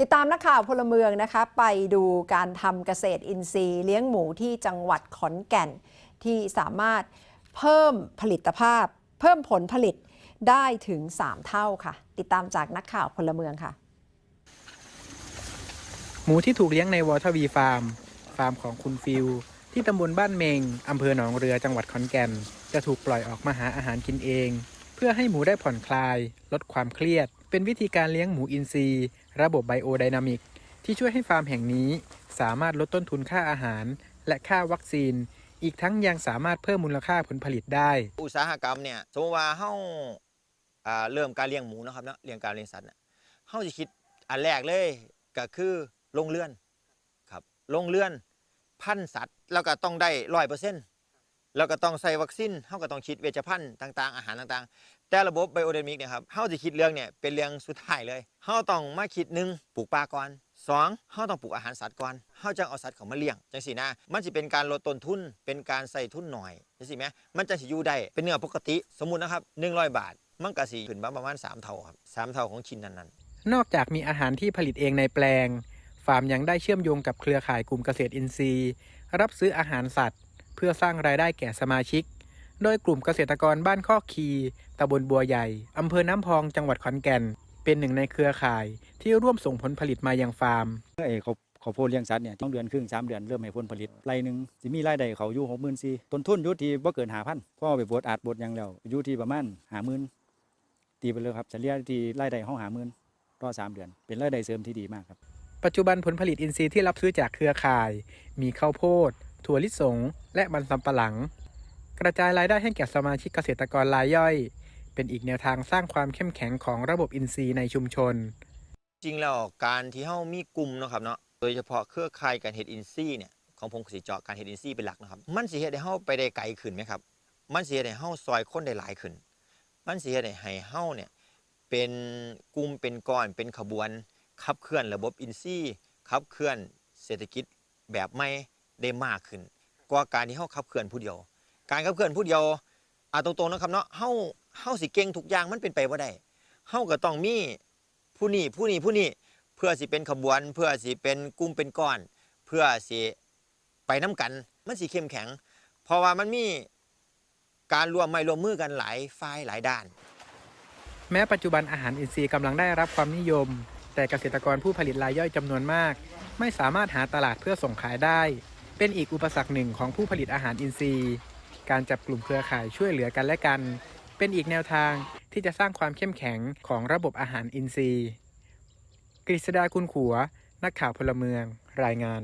ติดตามนักข่าวพลเมืองนะคะ ไปดูการทำเกษตรอินทรีย์เลี้ยงหมูที่จังหวัดขอนแก่น ที่สามารถเพิ่มผลิตภาพ เพิ่มผลผลิตได้ถึง 3 เท่าค่ะ ติดตามจากนักข่าวพลเมืองค่ะ หมูที่ถูกเลี้ยงในวอเทอร์วีฟาร์ม ฟาร์มของคุณฟิลที่ตำบลบ้านเมงอำเภอหนองเรือจังหวัดขอนแก่น จะถูกปล่อยออกมาหาอาหารกินเอง เพื่อให้หมูได้ผ่อนคลาย ลดความเครียด เป็นวิธีการเลี้ยงหมูอินทรีย์ ระบบไบโอไดนามิก ที่ช่วยให้ฟาร์มแห่งนี้ สามารถลดต้นทุนค่าอาหาร และค่าวัคซีน อีกทั้งยังสามารถเพิ่มมูลค่าผลผลิตได้ อุตสาหกรรมเนี่ยสมมติว่าเฮาอ่าเริ่มการเลี้ยงหมูนะครับเนาะเลี้ยงการเลี้ยงสัตว์เนี่ยเฮาจะคิดอันแรกเลยก็คือลงเรือนครับลงเรือนพันสัตว์แล้วก็ต้องได้ร้อยเปอร์เซ็นต์ แล้วก็ต้องใส่วัคซีนเฮาก็ต้องคิดเวชภัณฑ์ต่างๆ อาหารต่างๆ แต่ระบบไบโอไดนมิกเนี่ยครับเฮาจะคิดเรื่องเนี่ยเป็นเรื่องสุดท้ายเลยเฮาต้องมาคิดหนึ่งปลูกปลาก่อนสองเฮาต้องปลูกอาหารสัตว์ก่อนเฮาจังเอาสัตว์เขามาเลี้ยงจังซี่นะมันสิเป็นการลดต้นทุน เป็นการใส่ทุนหน่อยจังซี่ไหมมันจะสิอยู่ได้เป็นเนื้อปกติสมมุตินะครับ100 บาท มันก็สิขึ้นมาประมาณ 3 เท่าครับ3เท่าของชิ้นนั้นๆ นอกจากมีอาหารที่ผลิตเองในแปลง ฟาร์มยังได้เชื่อมโยงกับเครือข่ายกลุ่มเกษตรอินทรีย์ รับซื้ออาหารสัตว์ พื่อสร้างรายได้แก่สมาชิก โดยกลุ่มเกษตรกรบ้านข้อคีตำบลบัวใหญ่ อำเภอน้ำพอง จังหวัดขอนแก่น เป็นหนึ่งในเครือข่ายที่ร่วมส่งผลผลิตมายังฟาร์มไอ้เขาเขาวโพดเลี้ยงสัตว์เนี่ยต้องเดือนครึ่งสามเดือนเริ่มให้ผลผลิตไรหนึ่งสิมีรายได้เขาอยู่หกหมื่นสี่ต้นทุนอยู่ที่บ่เกินหาพันพ่อเอาไปบดอาดบดหยังแล้วอยู่ที่ประมาณหาหมื่นตีไปเลยครับเฉลี่ยที่รายได้ห้องหาหมื่นต่อสามเดือน เป็นรายได้เสริมที่ดีมากครับปัจจุบันผลผลิตอินทรีย์ที่รับซื้อจากเครือข่าย มีข้าวโพด ถั่วลิสง และมันสำปะหลัง กระจายรายได้ให้แก่สมาชิกเกษตรกรรายย่อย เป็นอีกแนวทางสร้างความเข้มแข็งของระบบอินทรีย์ในชุมชน จริงแล้วการที่เฮามีกลุ่มเนาะครับเนาะโดยเฉพาะเครือข่ายการเฮ็ดอินซี่เนี่ยของผมก็สิเจาะการเฮ็ดอินซี่เป็นหลักนะครับ มันสิเฮ็ดให้เฮาไปได้ไกลขึ้นไหมครับ มันสิเฮ็ดให้เฮาซอยคนได้หลายขึ้น มันสิเฮ็ดให้เฮาเนี่ยเป็นกลุ่มเป็นก้อนเป็นขบวนขับเคลื่อนระบบอินซี่ขับเคลื่อนเศรษฐกิจแบบใหม่ ได้มากขึ้น กว่าการที่เฮาขับเคลื่อนผู้เดียว การขับเคลื่อนผู้เดียวอ่าตรงๆนะครับเนาะเฮาเฮาสิเก่งทุกอย่างมันเป็นไปบ่ได้เฮาก็ต้องมีผู้นี้ผู้นี้ผู้นี้เพื่อสิเป็นขบวน เพื่อสิเป็นกลุ่มเป็นก้อน เพื่อสิไปน้กัน มันสิเข้มแข็ง เพราะว่ามันมีการรวมไม้รวมมือกันหลายฝ่ายหลายด้าน แม้ปัจจุบันอาหารอินทรีย์กำลังได้รับความนิยม แต่เกษตรกรผู้ผลิตรายย่อยจำนวนมาก ไม่สามารถหาตลาดเพื่อส่งขายได้ เป็นอีกอุปสรรคหนึ่งของผู้ผลิตอาหารอินทรีย์ การจับกลุ่มเครือข่ายช่วยเหลือกันและกัน เป็นอีกแนวทางที่จะสร้างความเข้มแข็งของระบบอาหารอินทรีย์ กฤษดาคุณขัว นักข่าวพลเมือง รายงาน